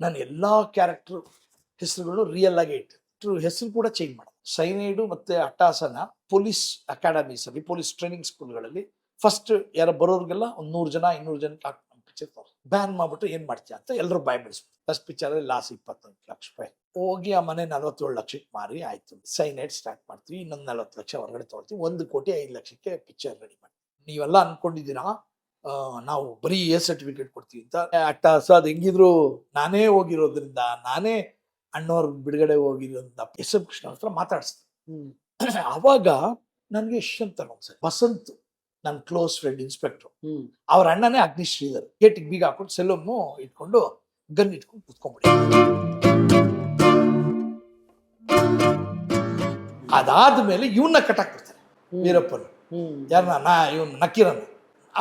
ನಾನು ಎಲ್ಲ ಕ್ಯಾರೆಕ್ಟರ್ ಹೆಸರುಗಳು ರಿಯಲ್ ಆಗಿ ಇಟ್ಟು ಹೆಸರು ಕೂಡ ಚೇಂಜ್ ಮಾಡೋದು. ಸೈನೈಡು ಮತ್ತೆ ಅಟ್ಟಾಸನ ಪೊಲೀಸ್ ಅಕಾಡೆಮೀಸಲ್ಲಿ ಪೊಲೀಸ್ ಟ್ರೈನಿಂಗ್ ಸ್ಕೂಲ್ಗಳಲ್ಲಿ ಫಸ್ಟ್ ಯಾರ ಬರೋರ್ಗೆಲ್ಲ ಒಂದು ನೂರು ಜನ ಇನ್ನೂರು ಜನಕ್ಕೆ ಪಿಕ್ಚರ್ ಬ್ಯಾನ್ ಮಾಡ್ಬಿಟ್ಟು ಏನು ಮಾಡ್ತೀಯ ಅಂತ ಎಲ್ಲರೂ ಬಾಯ್ ಬಿಡಿಸ್ಬಿಟ್ಟು ಫಸ್ಟ್ ಪಿಕ್ಚರ್ ಅಲ್ಲಿ ಲಾಸ್ ಇಪ್ಪತ್ತೊಂದು ಲಕ್ಷ ರೂಪಾಯಿ. ಹೋಗಿ ಆ ಮನೆ ನಲವತ್ತೇಳು ಲಕ್ಷಕ್ಕೆ ಮಾರಿ ಆಯ್ತು. ಸೈನೈಡ್ ಸ್ಟಾರ್ಟ್ ಮಾಡ್ತೀವಿ ಇನ್ನೊಂದು ನಲವತ್ತು ಲಕ್ಷ ಹೊರಗಡೆ ತೊಗೊಳ್ತೀವಿ ಒಂದು ಕೋಟಿ ಐದು ಲಕ್ಷಕ್ಕೆ ಪಿಕ್ಚರ್ ರೆಡಿ ಮಾಡ್ತೀವಿ. ನೀವೆಲ್ಲ ಅನ್ಕೊಂಡಿದ್ದೀರಾ? ಆ, ನಾವು ಬರೀ ಎ ಸರ್ಟಿಫಿಕೇಟ್ ಕೊಡ್ತೀವಿ ಅಂತ. ಅಟ್ಟ ಅದು ಹೆಂಗಿದ್ರು ನಾನೇ ಹೋಗಿರೋದ್ರಿಂದ ನಾನೇ ಅಣ್ಣವ್ರ ಬಿಡುಗಡೆ ಹೋಗಿರೋದ್ರಿಂದ ಎಸ್ ಎಂ ಕೃಷ್ಣ ಹತ್ರ ಮಾತಾಡಿಸ್ತೀನಿ ಅವಾಗ ನನಗೆ ಯಶವಂತ ಒಂದ್ಸರಿ ವಸಂತ್ ನನ್ನ ಕ್ಲೋಸ್ ಫ್ರೆಂಡ್ ಇನ್ಸ್ಪೆಕ್ಟರ್. ಅವ್ರ ಅಣ್ಣನೇ ಅಗ್ನಿಶ್ರೀಧರ್. ಗೇಟಿಗೆ ಬೀಗ ಹಾಕೊಂಡು ಸೆಲ್ಲಮ್ಮು ಇಟ್ಕೊಂಡು ಗನ್ ಇಟ್ಕೊಂಡು ಕುತ್ಕೊಂಡ್ಬಿಡಿ ಅದಾದ್ಮೇಲೆ ಇವನ್ನ ಕಟ್ಟಾಕ್ಬಿಡ್ತಾರೆ ವೀರಪ್ಪನ್. ವೀರಪ್ಪನ ಯಾರನ್ನ ನಾ ಇವನ್ ನಕೀರನ್ನ.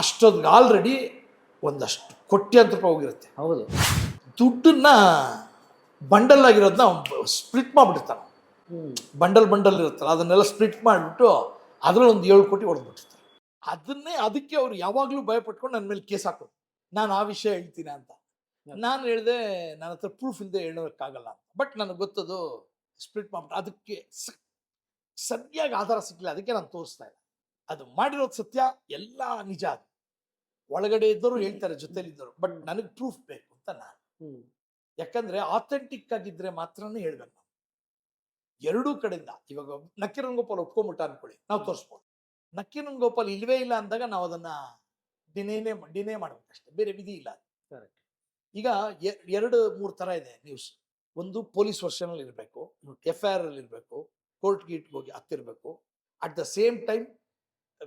ಅಷ್ಟೊತ್ತಿಗೆ ಆಲ್ರೆಡಿ ಒಂದಷ್ಟು ಕೊಟ್ಟಿ ರೂಪಾಯಿ ಹೋಗಿರುತ್ತೆ. ಹೌದು. ದುಡ್ಡನ್ನ ಬಂಡಲ್ ಆಗಿರೋದನ್ನ ಸ್ಪ್ಲಿಟ್ ಮಾಡ್ಬಿಟ್ಟಿರ್ತಾನೆ. ಬಂಡಲ್ ಬಂಡಲ್ ಇರುತ್ತಲ್ಲ ಅದನ್ನೆಲ್ಲ ಸ್ಪ್ಲಿಟ್ ಮಾಡಿಬಿಟ್ಟು ಅದರಲ್ಲಿ ಒಂದು ಏಳು ಕೋಟಿ ಹೊಡೆದ್ಬಿಟ್ಟಿರ್ತಾರೆ. ಅದನ್ನೇ ಅದಕ್ಕೆ ಅವ್ರು ಯಾವಾಗಲೂ ಭಯಪಟ್ಕೊಂಡು ನನ್ನ ಮೇಲೆ ಕೇಸ್ ಹಾಕೋದು. ನಾನು ಆ ವಿಷಯ ಹೇಳ್ತೀನಿ ಅಂತ. ನಾನು ಹೇಳಿದೆ ನನ್ನ ಹತ್ರ ಪ್ರೂಫ್ ಇಲ್ಲದೆ ಹೇಳೋಕ್ಕಾಗಲ್ಲ ಬಟ್ ನನಗೆ ಗೊತ್ತದು ಸ್ಪ್ಲಿಟ್ ಮಾಡ್ಬಿಟ್ಟು ಅದಕ್ಕೆ ಸರಿಯಾಗಿ ಆಧಾರ ಸಿಕ್ಕಿಲ್ಲ ಅದಕ್ಕೆ ನಾನು ತೋರಿಸ್ತಾ ಇಲ್ಲ. ಅದು ಮಾಡಿರೋದು ಸತ್ಯ ಎಲ್ಲ ನಿಜ ಅದು. ಒಳಗಡೆ ಇದ್ದರು ಹೇಳ್ತಾರೆ ಜೊತೆಲಿ ಇದ್ದರು ಬಟ್ ನನಗೆ ಪ್ರೂಫ್ ಬೇಕು ಅಂತ ನಾನು. ಯಾಕಂದ್ರೆ ಆಥೆಂಟಿಕ್ ಆಗಿದ್ರೆ ಮಾತ್ರನೇ ಹೇಳ್ಬೇಕು ನಾವು. ಎರಡೂ ಕಡೆಯಿಂದ ಇವಾಗ ನಕ್ಕಿರನ್ ಗೋಪಾಲ್ ಒಪ್ಕೊಂಬಿಟ್ಟ ಅನ್ಕೊಳ್ಳಿ. ನಾವು ತೋರಿಸ್ಬೋದು. ನಕ್ಕಿರನ್ ಗೋಪಾಲ್ ಇಲ್ವೇ ಇಲ್ಲ ಅಂದಾಗ ನಾವು ಅದನ್ನ ಡಿನೇನೆ ಡಿನೇ ಮಾಡ್ಬೇಕಷ್ಟೇ. ಬೇರೆ ವಿಧಿ ಇಲ್ಲ. ಈಗ ಎರಡು ಮೂರು ತರ ಇದೆ ನ್ಯೂಸ್ ಒಂದು ಪೊಲೀಸ್ ವರ್ಷನ್ ಅಲ್ಲಿ ಇರಬೇಕು ಎಫ್ ಐ ಆರ್ ಅಲ್ಲಿ ಇರಬೇಕು ಕೋರ್ಟ್ ಗೀಟ್ ಹೋಗಿ ಹತ್ತಿರಬೇಕು. At the same time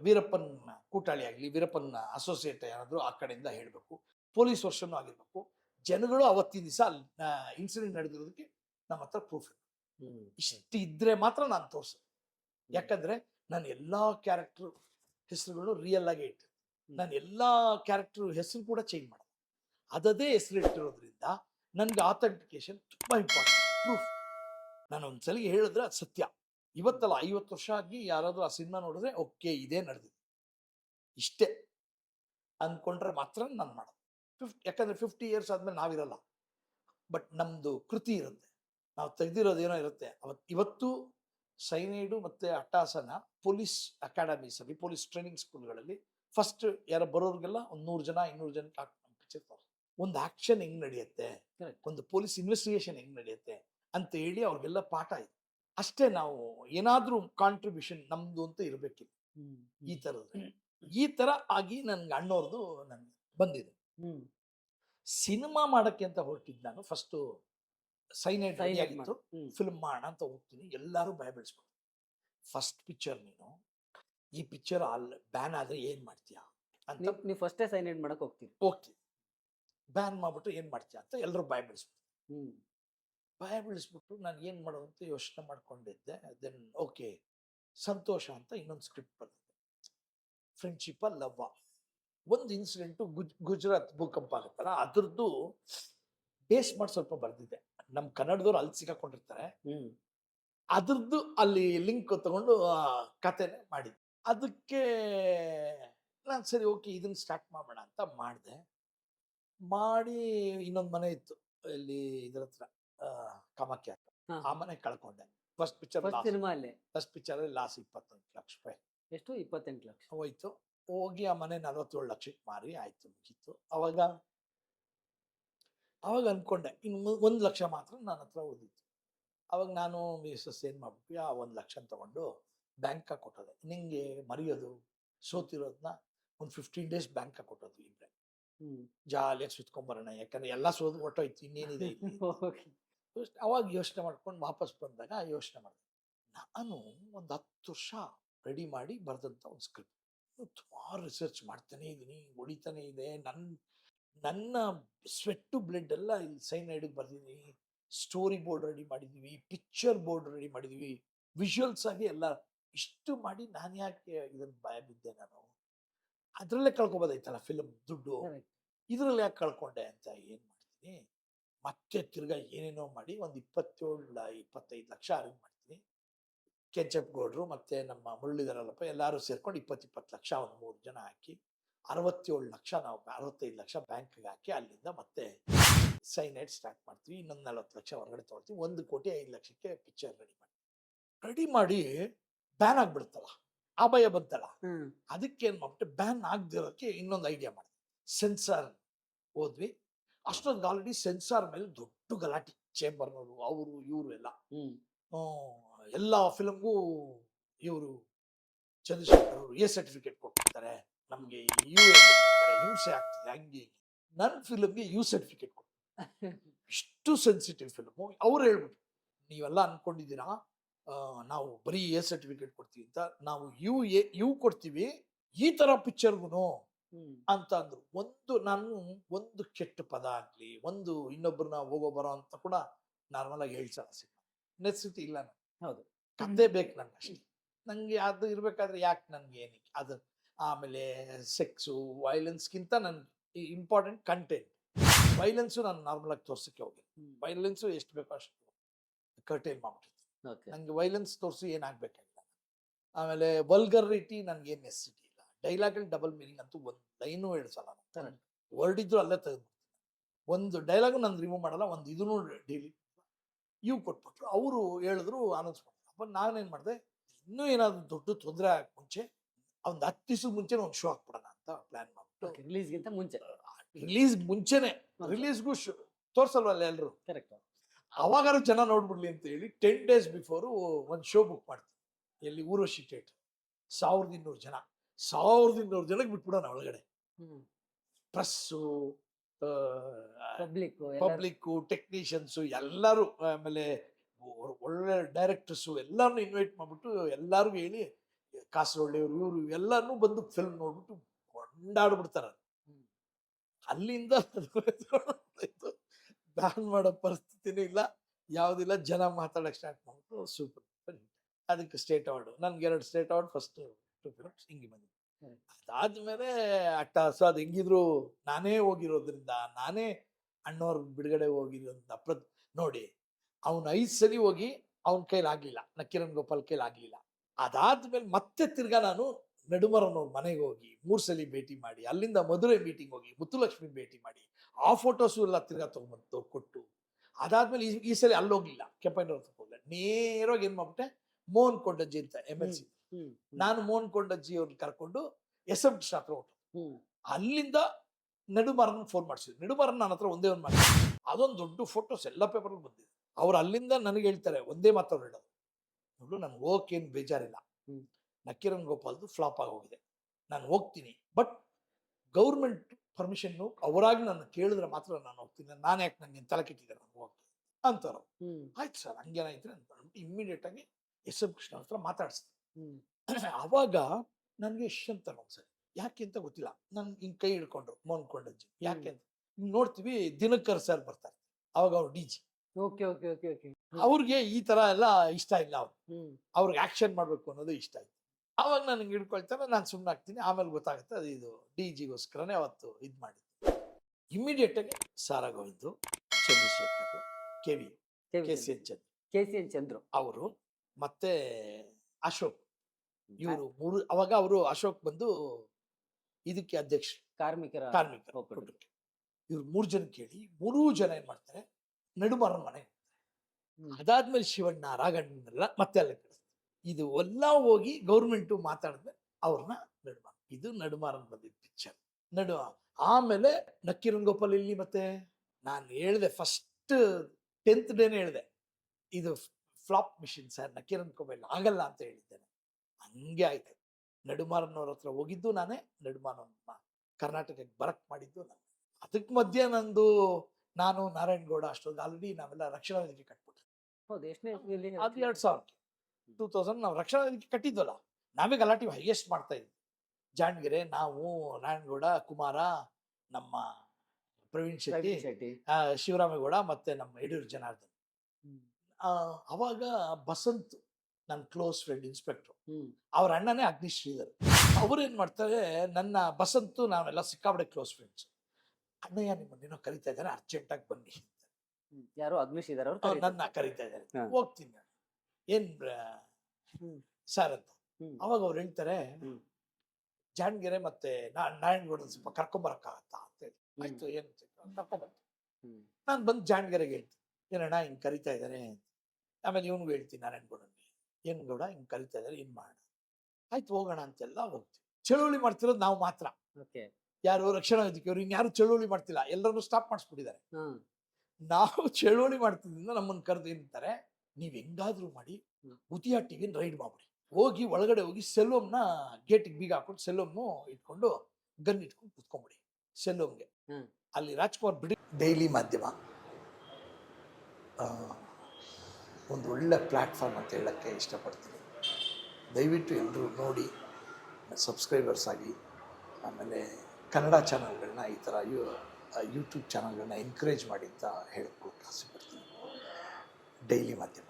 Veerappan ಕೂಟಾಳಿ ಆಗಲಿ ವೀರಪ್ಪನ್ ಅಸೋಸಿಯೇಟ್ ಏನಾದರೂ ಆ ಕಡೆಯಿಂದ ಹೇಳಬೇಕು. ಪೊಲೀಸ್ ವರ್ಷನೂ ಆಗಿರಬೇಕು. ಜನಗಳು ಅವತ್ತಿನ ದಿವಸ ಇನ್ಸಿಡೆಂಟ್ ನಡೆದಿರೋದಕ್ಕೆ ನಮ್ಮ ಹತ್ರ ಪ್ರೂಫ್ ಇದೆ ಇಷ್ಟು ಇದ್ರೆ ಮಾತ್ರ ನಾನು ತೋರಿಸು. ಯಾಕಂದ್ರೆ ನಾನು ಎಲ್ಲಾ ಕ್ಯಾರೆಕ್ಟರ್ ಹೆಸರುಗಳು ರಿಯಲ್ ಆಗಿ ಇಟ್ಟು ನಾನು ಎಲ್ಲಾ ಕ್ಯಾರೆಕ್ಟರ್ ಹೆಸರು ಕೂಡ ಚೇಂಜ್ ಮಾಡೋದು ಅದದೇ ಹೆಸರು ಇಟ್ಟಿರೋದ್ರಿಂದ ನನ್ಗೆ ಆಥೆಂಟಿಕೇಶನ್ ತುಂಬಾ ಇಂಪಾರ್ಟೆಂಟ್ ಪ್ರೂಫ್ ನಾನು ಒಂದ್ಸಲಿ ಹೇಳಿದ್ರೆ ಅದು ಸತ್ಯ. ಇವತ್ತಲ್ಲ ಐವತ್ತು ವರ್ಷ ಆಗಿ ಯಾರಾದರೂ ಆ ಸಿನಿಮಾ ನೋಡಿದ್ರೆ ಓಕೆ ಇದೇ ನಡೆದಿದೆ. ಇಷ್ಟೇ. ಅಂದ್ಕೊಂಡ್ರೆ ಮಾತ್ರ ನಾನು ಮಾಡೋದು ಫಿಫ್ಟಿ ಯಾಕಂದ್ರೆ ಫಿಫ್ಟಿ ಇಯರ್ಸ್ ಆದ್ಮೇಲೆ ನಾವಿರಲ್ಲ. ಬಟ್ ನಮ್ಮದು ಕೃತಿ ಇರುತ್ತೆ. ನಾವು ತೆಗೆದಿರೋದೇನೋ ಇರುತ್ತೆ. ಅವತ್ ಇವತ್ತು ಸೈನೈಡು ಮತ್ತು ಅಟ್ಟಾಸನ ಪೊಲೀಸ್ ಅಕಾಡೆಮೀಸಲ್ಲಿ ಪೊಲೀಸ್ ಟ್ರೈನಿಂಗ್ ಸ್ಕೂಲ್ಗಳಲ್ಲಿ ಫಸ್ಟ್ ಯಾರ ಬರೋರ್ಗೆಲ್ಲ ಒಂದು ನೂರು ಜನ ಇನ್ನೂರು ಜನಕ್ಕೆ ಪಿಕ್ಚರ್ ಒಂದು ಆಕ್ಷನ್ ಹೆಂಗ್ ನಡೆಯುತ್ತೆ? ಒಂದು ಪೊಲೀಸ್ ಇನ್ವೆಸ್ಟಿಗೇಷನ್ ಹೆಂಗೆ ನಡೆಯುತ್ತೆ? ಅಂತ ಹೇಳಿ ಅವ್ರಿಗೆಲ್ಲ ಪಾಠ ಇದೆ ಅಷ್ಟೇ ನಾವು ಏನಾದರೂ ಕಾಂಟ್ರಿಬ್ಯೂಷನ್ ನಮ್ದು ಅಂತ ಇರಬೇಕು ಈ ಥರದ್ದು ಈ ತರ ಆಗಿ ನನ್ಗೆ ಅಣ್ಣವ್ರದ್ದು ನನ್ಗೆ ಬಂದಿದೆ. ಸಿನಿಮಾ ಮಾಡಕ್ಕೆ ಅಂತ ಹೊರಟಿದ್ದು ನಾನು ಫಸ್ಟ್ ಸೈನೈಡ್ ಆಗಿತ್ತು. ಫಿಲ್ಮ್ ಮಾಡೋಣ ಅಂತ ಹೋಗ್ತೀನಿ. ಎಲ್ಲರೂ ಭಯ ಬೆಳೆಸ್ಬೋದು ಫಸ್ಟ್ ಪಿಕ್ಚರ್ ನೀನು ಈ ಪಿಕ್ಚರ್ ಅಲ್ಲಿ ಬ್ಯಾನ್ ಆದ್ರೆ ಏನು ಮಾಡ್ತೀಯಾ ಅಂತ ನೀವ್ ಫಸ್ಟೇ ಸೈನ್ ಮಾಡಕ್ಕೆ ಹೋಗ್ತೀನಿ ಹೋಗ್ತೀನಿ ಬ್ಯಾನ್ ಮಾಡ್ಬಿಟ್ಟು ಏನು ಮಾಡ್ತೀಯಾ ಅಂತ ಎಲ್ಲರೂ ಭಯ ಬೆಳೆಸ್ಬೋದು ಭಯ ಬೆಳೆಸ್ಬಿಟ್ಟು ನಾನು ಏನು ಮಾಡೋದು ಅಂತ ಯೋಚನೆ ಮಾಡ್ಕೊಂಡಿದ್ದೆ ದೆನ್ ಓಕೆ ಸಂತೋಷ ಅಂತ ಇನ್ನೊಂದು ಸ್ಕ್ರಿಪ್ಟ್ ಬಂದಿದೆ. ಫ್ರೆಂಡ್ಶಿಪ್ ಲವ್ವ ಒಂದು ಇನ್ಸಿಡೆಂಟು ಗುಜ್ ಗುಜರಾತ್ ಭೂಕಂಪ ಆಗುತ್ತಲ್ಲ ಅದ್ರದ್ದು ಬೇಸ್ ಮಾಡಿ ಸ್ವಲ್ಪ ಬರೆದಿದ್ದೆ. ನಮ್ಮ ಕನ್ನಡದವ್ರು ಅಲ್ಲಿ ಸಿಕ್ಕಾಕೊಂಡಿರ್ತಾರೆ. ಅದ್ರದ್ದು ಅಲ್ಲಿ ಲಿಂಕ್ ತಗೊಂಡು ಕತೆನೆ ಮಾಡಿದ್ದೆ. ಅದಕ್ಕೆ ನಾನು ಸರಿ ಓಕೆ ಇದನ್ನ ಸ್ಟಾರ್ಟ್ ಮಾಡೋಣ ಅಂತ ಮಾಡಿದೆ. ಮಾಡಿ ಇನ್ನೊಂದು ಮನೆ ಇತ್ತು ಇಲ್ಲಿ ಇದ್ರ ಹತ್ರ. ಕಾಮಾಖ್ಯ ಆ ಮನೆ ಕಳ್ಕೊಂಡೆ. ಫಸ್ಟ್ ಪಿಕ್ಚರ್ ಸಿನಿಮಾ ಅಲ್ಲೇ? ಫಸ್ಟ್ ಪಿಕ್ಚರ್ ಲಾಸ್ ಇಪ್ಪತ್ತೊಂದು ಲಕ್ಷ ರೂಪಾಯಿ. ಎಷ್ಟು? ಇಪ್ಪತ್ತೆಂಟು ಲಕ್ಷ? ಹೋಯ್ತು. ಹೋಗಿ ಆ ಮನೆ ನಲವತ್ತೇಳು ಲಕ್ಷಕ್ಕೆ ಮಾರಿ ಆಯ್ತು ಮುಗೀತು. ಅವಾಗ ಅವಾಗ ಅನ್ಕೊಂಡೆ ಇನ್ನು ಒಂದು ಲಕ್ಷ ಮಾತ್ರ ನನ್ನ ಹತ್ರ ಉಳಿದಿತ್ತು. ಅವಾಗ ನಾನು ಮಿಸಸ್ ಏನು ಮಾಡ್ಬಿಟ್ಟು ಆ ಒಂದು ಲಕ್ಷ ತಗೊಂಡು ಬ್ಯಾಂಕ್ ಕೊಟ್ಟೋದೆ. ನಿಂಗೆ ಮರೆಯೋದು ಸೋತಿರೋದನ್ನ ಒಂದು ಫಿಫ್ಟೀನ್ ಡೇಸ್ ಬ್ಯಾಂಕ್ ಕೊಟ್ಟೋದು ಇಬ್ಬರೇ ಜಾಲಿಯಾಗಿ ಸುತ್ಕೊಂಬರೋಣ ಯಾಕಂದ್ರೆ ಎಲ್ಲ ಸೋದು ಹೊಟ್ಟೋಯ್ತು ಇನ್ನೇನಿದೆ ಇಲ್ಲಿ Okay. ಯೋಚ್- ಅವಾಗ ಯೋಚನೆ ಮಾಡ್ಕೊಂಡು ವಾಪಸ್ ಬಂದಾಗ ಯೋಚನೆ ಮಾಡಿದೆ. ನಾನು ಒಂದು ಹತ್ತು ವರ್ಷ ರೆಡಿ ಮಾಡಿ ಬರೆದಂಥ ಒಂದು ಸ್ಕ್ರಿಪ್ಟ್ ಸುಮಾರು ರಿಸರ್ಚ್ ಮಾಡ್ತಾನೆ ಇದ್ದೀನಿ ಹೊಡಿತಾನೆ ಇದೆ. ನನ್ನ ನನ್ನ ಸ್ವೆಟ್ಟು ಬ್ಲಡ್ ಎಲ್ಲ ಇಲ್ಲಿ ಸೈನೈಡಿಗೆ ಬರ್ದಿದ್ದೀನಿ. ಸ್ಟೋರಿ ಬೋರ್ಡ್ ರೆಡಿ ಮಾಡಿದ್ದೀವಿ ಪಿಕ್ಚರ್ ಬೋರ್ಡ್ ರೆಡಿ ಮಾಡಿದ್ದೀವಿ ವಿಜುವಲ್ಸ್ ಆಗಿ ಎಲ್ಲ ಇಷ್ಟು ಮಾಡಿ ನಾನು ಯಾಕೆ ಇದನ್ನು ಭಯ ಬಿದ್ದೆ ನಾನು? ಅದರಲ್ಲೇ ಕಳ್ಕೊಬೋದಾಯ್ತಲ್ಲ ಫಿಲಮ್ ದುಡ್ಡು. ಇದರಲ್ಲಿ ಇದ್ರಲ್ಲಿ ಯಾಕೆ ಕಳ್ಕೊಂಡೆ ಅಂತ ಏನು ಮಾಡ್ತೀನಿ? ಮತ್ತೆ ತಿರ್ಗಾ ಏನೇನೋ ಮಾಡಿ ಒಂದು ಇಪ್ಪತ್ತೇಳು ಇಪ್ಪತ್ತೈದು ಲಕ್ಷ ಅರೇಂಜ್ ಮಾಡ್ತೀನಿ. ಗೌಡ್ರು ಮತ್ತು ನಮ್ಮ ಮುರಳೀಧರಲ್ಲಪ್ಪ ಎಲ್ಲರೂ ಸೇರ್ಕೊಂಡು ಇಪ್ಪತ್ತು ಇಪ್ಪತ್ತು ಲಕ್ಷ ಒಂದು ಮೂರು ಜನ ಹಾಕಿ ಅರವತ್ತೇಳು ಲಕ್ಷ ನಾವು ಅರವತ್ತೈದು ಲಕ್ಷ ಬ್ಯಾಂಕ್ಗೆ ಹಾಕಿ ಅಲ್ಲಿಂದ ಮತ್ತೆ ಸೈನೈಟ್ ಸ್ಟಾರ್ಟ್ ಮಾಡ್ತೀವಿ. ಇನ್ನೊಂದು ನಲ್ವತ್ತು ಲಕ್ಷ ಹೊರಗಡೆ ತೊಗೊಳ್ತೀವಿ. ಒಂದು ಕೋಟಿ ಐದು ಲಕ್ಷಕ್ಕೆ ಪಿಕ್ಚರ್ ರೆಡಿ ಮಾಡಿ. ರೆಡಿ ಮಾಡಿ ಬ್ಯಾನ್ ಆಗ್ಬಿಡುತ್ತಲ್ಲ ಆ ಭಯ ಬಂತಲ್ಲ. ಅದಕ್ಕೆ ಏನು ಮಾಡ್ಬಿಟ್ಟು ಬ್ಯಾನ್ ಆಗದಿರೋಕ್ಕೆ ಇನ್ನೊಂದು ಐಡಿಯಾ ಮಾಡಿದೆ. ಸೆನ್ಸಾರ್ ಹೋದ್ವಿ ಅಷ್ಟೊಂದು ಆಲ್ರೆಡಿ ಸೆನ್ಸಾರ್ ಮೇಲೆ ದೊಡ್ಡ ಗಲಾಟೆ ಚೇಂಬರ್ನವರು ಅವರು ಇವರು ಎಲ್ಲ. ಎಲ್ಲ ಫಿಲಮ್ಗೂ ಇವರು ಚಂದ್ರಶೇಖರ್ ಅವರು ಎ ಸರ್ಟಿಫಿಕೇಟ್ ಕೊಟ್ಟಿರ್ತಾರೆ ನಮಗೆ ಯು ಹಿಂಸೆ ಆಗ್ತದೆ ಹಂಗೆ. ನನ್ನ ಫಿಲಮ್ಗೆ ಯು ಸರ್ಟಿಫಿಕೇಟ್ ಕೊಟ್ಟು. ಇಷ್ಟು ಸೆನ್ಸಿಟಿವ್ ಫಿಲಮು ಅವ್ರು ಹೇಳ್ಬಿಟ್ಟು ನೀವೆಲ್ಲ ಅನ್ಕೊಂಡಿದ್ದೀರಾ? ನಾವು ಬರೀ ಎ ಸರ್ಟಿಫಿಕೇಟ್ ಕೊಡ್ತೀವಿ ಅಂತ ನಾವು ಯು ಎ ಯು ಕೊಡ್ತೀವಿ ಈ ಥರ ಪಿಕ್ಚರ್ಗೂ ಅಂತ ಅಂದ್ರು ಒಂದು ನಾನು ಒಂದು ಕೆಟ್ಟ ಪದ ಆಗ್ಲಿ ಒಂದು ಇನ್ನೊಬ್ಬರನ್ನ ಹೋಗೋ ಬರೋ ಅಂತ ಕೂಡ ನಾರ್ಮಲ್ ಆಗಿ ಹೇಳ್ಸಲ್ಲ ಸಿನಿಮಾ ನೆಸಿಟಿ ಇಲ್ಲ ನಾನು ಹೌದು. ಕಂದೇ ಬೇಕು ನಂಗೆ ಅಷ್ಟೇ. ನಂಗೆ ಅದು ಇರ್ಬೇಕಾದ್ರೆ ಯಾಕೆ ನನ್ಗೆ ಏನಕ್ಕೆ? ಅದು ಆಮೇಲೆ ಸೆಕ್ಸು ವೈಲೆನ್ಸ್ಗಿಂತ ನನ್ಗೆ ಇಂಪಾರ್ಟೆಂಟ್ ಕಂಟೆಂಟ್. ವೈಲೆನ್ಸು ನಾನು ನಾರ್ಮಲ್ ಆಗಿ ತೋರ್ಸಕ್ಕೆ ಹೋಗಿಲ್ಲ ಹ್ಮ್. ವೈಲೆನ್ಸು ಎಷ್ಟು ಬೇಕೋ ಅಷ್ಟು ಕರ್ಟೇಲ್ ಮಾಡ್ಬಿಟ್ಟಿದ್ದೆ ನಂಗೆ ವೈಲೆನ್ಸ್ ತೋರಿಸಿ ಏನಾಗಬೇಕಾಗಿಲ್ಲ ಆಮೇಲೆ ವಲ್ಗರಿಟಿ ನನಗೆ ಏನು ನೆಸಿಟಿ ಇಲ್ಲ ಡೈಲಾಗಲ್ಲಿ ಡಬಲ್ ಮೀನಿಂಗ್ ಅಂತೂ ಒಂದು ಲೈನು ಹೇಳ್ಸಲ್ಲ. ವರ್ಡ್ ಇದ್ರು ಅಲ್ಲೇ ತೆಗೆದು ಒಂದು ಡೈಲಾಗು ನಾನು ರಿಮೂವ್ ಮಾಡಲ್ಲ ಒಂದು ಇದನ್ನು ಡೈಲಿ ಇವು ಕೊಟ್ಬಿಟ್ರು ಅವರು ಹೇಳಿದ್ರು ಅನೌನ್ಸ್ ಮಾಡಿದ್ರು ಅಪ್ಪ ನಾನೇನು ಮಾಡಿದೆ ಇನ್ನೂ ಏನಾದರೂ ದೊಡ್ಡ ತೊಂದರೆ ಆಗಕ್ಕೆ ಮುಂಚೆ ಒಂದು ಹತ್ತು ದಿವಸದ ಮುಂಚೆ ಒಂದು ಶೋ ಹಾಕ್ಬಿಡೋಣ ಅಂತ ಪ್ಲಾನ್ ಮಾಡಿಬಿಟ್ಟು ರಿಲೀಸ್ಗಿಂತ ಮುಂಚೆ. ರಿಲೀಸ್ ಮುಂಚೆನೆ ರಿಲೀಸ್ಗೂ ಶೋ ತೋರ್ಸಲ್ವಲ್ಲ ಎಲ್ಲರೂ ಕರೆಕ್ಟ್ ಅವಾಗಾರು ಜನ ನೋಡ್ಬಿಡ್ಲಿ ಅಂತ ಹೇಳಿ ಟೆನ್ ಡೇಸ್ ಬಿಫೋರು ಒಂದು ಶೋ ಬುಕ್ ಮಾಡ್ತೀನಿ. ಎಲ್ಲಿ ಊರ್ವಶಿ ಥಿಯೇಟರ್ ಸಾವಿರದ ಇನ್ನೂರು ಜನ. ಸಾವಿರದ ಇನ್ನೂರು ಜನಕ್ಕೆ ಬಿಟ್ಬಿಡೋಣ ಒಳಗಡೆ. ಪ್ರೆಸ್ಸು ಪಬ್ಲಿಕ್ ಪಬ್ಲಿಕ್ಕು ಟೆಕ್ನಿಷಿಯನ್ಸು ಎಲ್ಲರೂ ಆಮೇಲೆ ಒಳ್ಳೆ ಡೈರೆಕ್ಟರ್ಸು ಎಲ್ಲರನ್ನು ಇನ್ವೈಟ್ ಮಾಡ್ಬಿಟ್ಟು ಎಲ್ಲರಿಗೂ ಹೇಳಿ ಕಾಸರೊಳ್ಳೆಯವರು ಇವರು ಎಲ್ಲರೂ ಬಂದು ಫಿಲ್ಮ್ ನೋಡ್ಬಿಟ್ಟು ಕೊಂಡಾಡ್ಬಿಡ್ತಾರೆ. ಅಲ್ಲಿಂದ ಬ್ಯಾನ್ ಮಾಡೋ ಪರಿಸ್ಥಿತಿನೂ ಇಲ್ಲ. ಯಾವುದಿಲ್ಲ ಜನ ಮಾತಾಡಕ್ಕೆ ಸ್ಟಾರ್ಟ್ ಮಾಡ್ಬಿಟ್ಟು ಸೂಪರ್ ಅದಕ್ಕೆ ಸ್ಟೇಟ್ ಅವಾರ್ಡು. ನನ್ಗೆ ಎರಡು state award first two films ಹಿಂಗೆ ಬಂದಿದೆ. ಅದಾದ್ಮೇಲೆ ಅದು ಹೆಂಗಿದ್ರು ನಾನೇ ಹೋಗಿರೋದ್ರಿಂದ ನಾನೇ ಅಣ್ಣವ್ರ ಬಿಡುಗಡೆ ಹೋಗಿರೋದ್ರಿಂದ ಪ್ರ ನೋಡಿ ಅವನು ಐದು ಸರಿ ಹೋಗಿ ಅವನ ಕೈಲಿ ನ ಕಿರಣ್ ಗೋಪಾಲ್ ಕೈಲಿ ಆಗ್ಲಿಲ್ಲ. ಅದಾದ್ಮೇಲೆ ಮತ್ತೆ ತಿರ್ಗಾ ನಾನು ನಡುಮರನವ್ರ ಮನೆಗೆ ಹೋಗಿ ಮೂರ್ ಸಲ ಭೇಟಿ ಮಾಡಿ ಅಲ್ಲಿಂದ ಮಧುರೆ ಮೀಟಿಂಗ್ ಹೋಗಿ ಮುತ್ತುಲಕ್ಷ್ಮಿ ಭೇಟಿ ಮಾಡಿ ಆ ಫೋಟೋಸು ಎಲ್ಲ ತಿರ್ಗಾ ತೊಗೊಂಬಂದು ಕೊಟ್ಟು ಅದಾದ್ಮೇಲೆ ಈ- ಈ ಸಲ ಅಲ್ಲೋಗ್ಲಿಲ್ಲ. ಕೆಂಪಯ್ಯನವ್ರ ಹತ್ರ ಹೋಗ್ಲಿಲ್ಲ. ನೇರವಾಗಿ ಏನ್ ಮಾಡ್ಬಿಟ್ಟೆ? ಮೋಹನ್ ಕೊಂಡಜ್ಜಿ ಅಂತ ಎಂ ಎಲ್ ಸಿ ನಾನು ಮೋಹನ್ ಕೊಂಡಜ್ಜಿ ಅವ್ರನ್ನ ಕರ್ಕೊಂಡು ಎಸ್ ಎಂ ಕೃಷ್ಣ ಹತ್ರ ಅಲ್ಲಿಂದ ನೆಡುಮರನ ಫೋನ್ ಮಾಡಿಸಿದ್ರು. ನಡುಮರನ್ ನನ್ನ ಹತ್ರ ಒಂದೇ ಒಂದು ಮಾಡಿ ಅದೊಂದು ದೊಡ್ಡ ಫೋಟೋಸ್ ಎಲ್ಲ ಪೇಪರ್ ಬಂದಿದೆ. ಅವ್ರು ಅಲ್ಲಿಂದ ನನಗೆ ಹೇಳ್ತಾರೆ ಒಂದೇ ಮಾತು ಹೇಳೋದು. ನೋಡು ನನ್ಗೆ ಹೋಗಕ್ಕೇನು ಬೇಜಾರಿಲ್ಲ. ನಕ್ಕಿರನ್ ಗೋಪಾಲ್ದು ಫ್ಲಾಪ್ ಆಗೋಗಿದೆ. ನಾನು ಹೋಗ್ತೀನಿ. ಬಟ್ ಗೌರ್ಮೆಂಟ್ ಪರ್ಮಿಷನ್ನು ಅವರಾಗಿ ನನ್ನ ಕೇಳಿದ್ರೆ ಮಾತ್ರ ನಾನು ಹೋಗ್ತೀನಿ. ನಾನು ಯಾಕೆ ನನಗೆ ತಲೆ ಕೆಟ್ಟಿದ್ದಾರೆ ನಾನು ಹೋಗ್ತೀನಿ ಅಂತಾರೆ ಆಯ್ತು ಸರ್ ಹಂಗೇನಾಯ್ತು ಅಂತ ಇಮ್ಮಿಡಿಯೇಟ್ ಆಗಿ ಎಸ್ ಎಂ ಕೃಷ್ಣ ಹತ್ರ ಮಾತಾಡಿಸ್ತೀನಿ ಅವಾಗ ನನಗೆ ಶಂತ ಅಂತ ಒಂದ್ಸರಿ ಯಾಕೆ ಅಂತ ಗೊತ್ತಿಲ್ಲ. ನನ್ ಹಿಂಗ್ ಕೈ ಹಿಡ್ಕೊಂಡ್ರು ಮೋಹನ್ ಕೊಂಡಜ್ಜಿ. ಯಾಕೆ ಅಂತ. ನೋಡ್ತೀವಿ ದಿನಕರ್ ಸರ್ ಬರ್ತಾರೆ. ಅವಾಗ ಅವ್ರು D G. Okay okay okay okay. ಅವ್ರಿಗೆ ಈ ತರ ಎಲ್ಲ ಇಷ್ಟ ಇಲ್ಲ ಅವ್ರು. ಅವ್ರಿಗೆ ಆಕ್ಷನ್ ಮಾಡ್ಬೇಕು ಅನ್ನೋದು ಇಷ್ಟ ಆಯ್ತು. ಅವಾಗ ನನಗೆ ಹಿಡ್ಕೊಳ್ತಾರೆ ನಾನು ಸುಮ್ಮನೆ ಆಗ್ತೀನಿ ಆಮೇಲೆ ಗೊತ್ತಾಗುತ್ತೆ ಅದು ಇದು ಡಿ ಜಿಗೋಸ್ಕರನೇ ಅವತ್ತು ಇದು ಮಾಡಿದ್ದು. ಇಮಿಡಿಯೇಟ್ ಆಗಿ Sara Govindu Chandrashekar K V K C N Chandra. K C N Chandru. ಅವರು ಮತ್ತೆ ಅಶೋಕ್. ಇವರು ಮೂರು ಅವಾಗ ಅವರು ಅಶೋಕ್ ಬಂದು ಇದಕ್ಕೆ ಅಧ್ಯಕ್ಷ ಕಾರ್ಮಿಕರ ಕಾರ್ಮಿಕರ ಕುಟುಂಬಕ್ಕೆ. ಇವ್ರು ಮೂರು ಜನ ಕೇಳಿ ಮೂರೂ ಜನ ಏನ್ ಮಾಡ್ತಾರೆ ನಡುಮರ ಮನೆ. ಅದಾದ್ಮೇಲೆ ಶಿವಣ್ಣ ರಾಘಣ್ಣನೆಲ್ಲ ಮತ್ತೆ ಅಲ್ಲ ಕಳಿಸ್ತಾರೆ. ಇದು ಎಲ್ಲ ಹೋಗಿ ಗೌರ್ಮೆಂಟ್ ಮಾತಾಡಿದ್ಮೇಲೆ ಅವ್ರನ್ನ ನಡುಮಾರ ಇದು ನಡುಮಾರನ್ ಬಂದಿದ್ದ ಪಿಕ್ಚರ್ ನಡು ಆಮೇಲೆ ನಕ್ಕಿರಂಗೋಪಾಲ್ ಇಲ್ಲಿ ಮತ್ತೆ? ನಾನು ಹೇಳ್ದೆ ಫಸ್ಟ್ ಟೆಂತ್ ಡೇನೆ ಹೇಳ್ದೆ. ಇದು ಫ್ಲಾಪ್ ಮಿಷಿನ್ ಸರ್ ನಕ್ಕಿರಂಗೋಪಾಲ್ ಆಗಲ್ಲ ಅಂತ ಹೇಳಿದ್ದೇನೆ. ಹಂಗೆ ಆಯ್ತು. ನಡುಮಾರನವ್ರ ಹತ್ರ ಹೋಗಿದ್ದು ನಾನೇ ನಡುಮಾರ ಕರ್ನಾಟಕಕ್ಕೆ ಬರಕ್ ಮಾಡಿದ್ದು ನಾನು. ಅದಕ್ಕೆ ಮಧ್ಯೆ ನಂದು ನಾನು ನಾರಾಯಣಗೌಡ ಅಷ್ಟೊಂದು ಆಲ್ರೆಡಿ ನಾವೆಲ್ಲ ರಕ್ಷಣಾ ವೇದಿಕೆ ಕಟ್ಬಿಟ್ರೆ. ಹೌದು ಎಷ್ಟನೇ ಅದು ಎರಡ್ ಸಾವಿರ ಟೂ ತೌಸಂಡ್ ನಾವು ರಕ್ಷಣಾ ವೇದಿಕೆ ಕಟ್ಟಿದ್ವಲ್ಲ ನಾವೇ ಗಲಾಟಿ ಹೈಯೆಸ್ಟ್ ಮಾಡ್ತಾ ಇದ್ವಿ. ಜಾಣ್ಗೆರೆ ನಾವು ನಾರಾಯಣಗೌಡ ಕುಮಾರ ನಮ್ಮ ಪ್ರವೀಣ್ ಶೆಟ್ಟಿ ಶಿವರಾಮೇಗೌಡ ಮತ್ತೆ ನಮ್ಮ ಯಡಿಯೂರು ಜನಾರ್ದನ್. ಅವಾಗ ಬಸಂತ್ ನನ್ನ ಕ್ಲೋಸ್ ಫ್ರೆಂಡ್ ಇನ್ಸ್ಪೆಕ್ಟರ್ ಅವ್ರ ಅಣ್ಣನೇ ಅಗ್ನಿಶ್ರೀಧರ್ ಅವ್ರೇನ್ ಮಾಡ್ತಾರೆ ನನ್ನ ಬಸಂತು ನಾವೆಲ್ಲ ಸಿಕ್ಕಾಬಡೆ ಕ್ಲೋಸ್ ಫ್ರೆಂಡ್ಸ್ ಅಣ್ಣಯ್ಯ ನಿಮ್ಮನ್ನೇನೋ ಕರಿತಾ ಇದ್ದಾರೆ ಅರ್ಜೆಂಟಾಗಿ ಬನ್ನಿ. ಯಾರು ಅಗ್ನಿ ಶ್ರೀಧರ್ ಅವ್ರು ಅವ್ರು ನನ್ನ ಕರಿತಾ ಇದ್ದಾರೆ. ಹೋಗ್ತೀನಿ ನಾನು. ಏನ್. ಸರ್ ಅಂತ. ಅವಾಗ ಅವ್ರು ಹೇಳ್ತಾರೆ. ಜಾಣ್ಗೆರೆ ಮತ್ತೆ ನಾ ನಾರಾಯಣಗೌಡ ಸ್ವಲ್ಪ ಕರ್ಕೊಂಬರಕ್ಕಾಗತ್ತಾ ಅಂತ ಹೇಳಿ. ಆಯ್ತು ಏನು ಕರ್ಕೊಂಬರ್ತೀನಿ ನಾನು ಬಂದು ಜಾಣ್ಗೆರೆಗೆ ಹೇಳ್ತೀನಿ. ಏನಣ್ಣ ಹಿಂಗೆ ಕರಿತಾ ಇದ್ದಾರೆ? ಆಮೇಲೆ ಇವನಿಗೂ ಹೇಳ್ತೀನಿ ನಾರಾಯಣಗೌಡನಿಗೆ ಏನು ಗೌಡ? ಹಿಂಗೆ ಕರಿತಾ ಇದ್ದಾರೆ ಏನು ಮಾಡೋಣ? ಆಯ್ತು ಹೋಗೋಣ ಅಂತೆಲ್ಲ ಹೋಗ್ತೀವಿ. ಚಳುವಳಿ ಮಾಡ್ತಿರೋದು ನಾವು ಮಾತ್ರ. ಓಕೆ. ಯಾರು ರಕ್ಷಣಾ ವೇದಿಕೆಯವರು ಇನ್ಯಾರು ಚಳುವಳಿ ಮಾಡ್ತಿಲ್ಲ. ಎಲ್ಲರನ್ನು ಸ್ಟಾಪ್ ಮಾಡಿಸ್ಬಿಟ್ಟಿದ್ದಾರೆ. ನಾವು ಚಳುವಳಿ ಮಾಡ್ತಿದ್ರಿಂದ ನಮ್ಮನ್ನು ಕರೆದು ಏನಂತಾರೆ ನೀವು ಹೆಂಗಾದ್ರೂ ಮಾಡಿ. ಟಿವಿನ ರೈಡ್ ಮಾಡ್ಬಿಡಿ. ಹೋಗಿ ಒಳಗಡೆ ಹೋಗಿ ಸೆಲ್ವಮ್ನ ಗೇಟಿಗೆ ಬೀಗ ಹಾಕೊಂಡು ಸೆಲ್ಲೋಮ್ನು ಇಟ್ಕೊಂಡು ಗನ್ ಇಟ್ಕೊಂಡು ಕುತ್ಕೊಂಡ್ಬಿಡಿ ಸೆಲ್ವಮ್ಗೆ ಹ್ಮ್. ಅಲ್ಲಿ ರಾಜ್ಕುಮಾರ್ ಬಿಡಿ ಡೈಲಿ ಮಾಧ್ಯಮ. ಆ, ಒಂದು ಒಳ್ಳೆ ಪ್ಲ್ಯಾಟ್ಫಾರ್ಮ್ ಅಂತ ಹೇಳೋಕ್ಕೆ ಇಷ್ಟಪಡ್ತೀನಿ. ದಯವಿಟ್ಟು ಎಲ್ಲರೂ ನೋಡಿ ಸಬ್ಸ್ಕ್ರೈಬರ್ಸ್ ಆಗಿ, ಆಮೇಲೆ ಕನ್ನಡ ಚಾನಲ್ಗಳನ್ನ ಈ ಥರ ಯೂ ಯೂಟ್ಯೂಬ್ ಚಾನಲ್ಗಳನ್ನ ಎನ್ಕರೇಜ್ ಮಾಡಿ ಅಂತ ಹೇಳ್ಕೊಳಕ್ಕೆ ಆಸೆ ಪಡ್ತೀನಿ ಡೈಲಿ ಮಾಧ್ಯಮ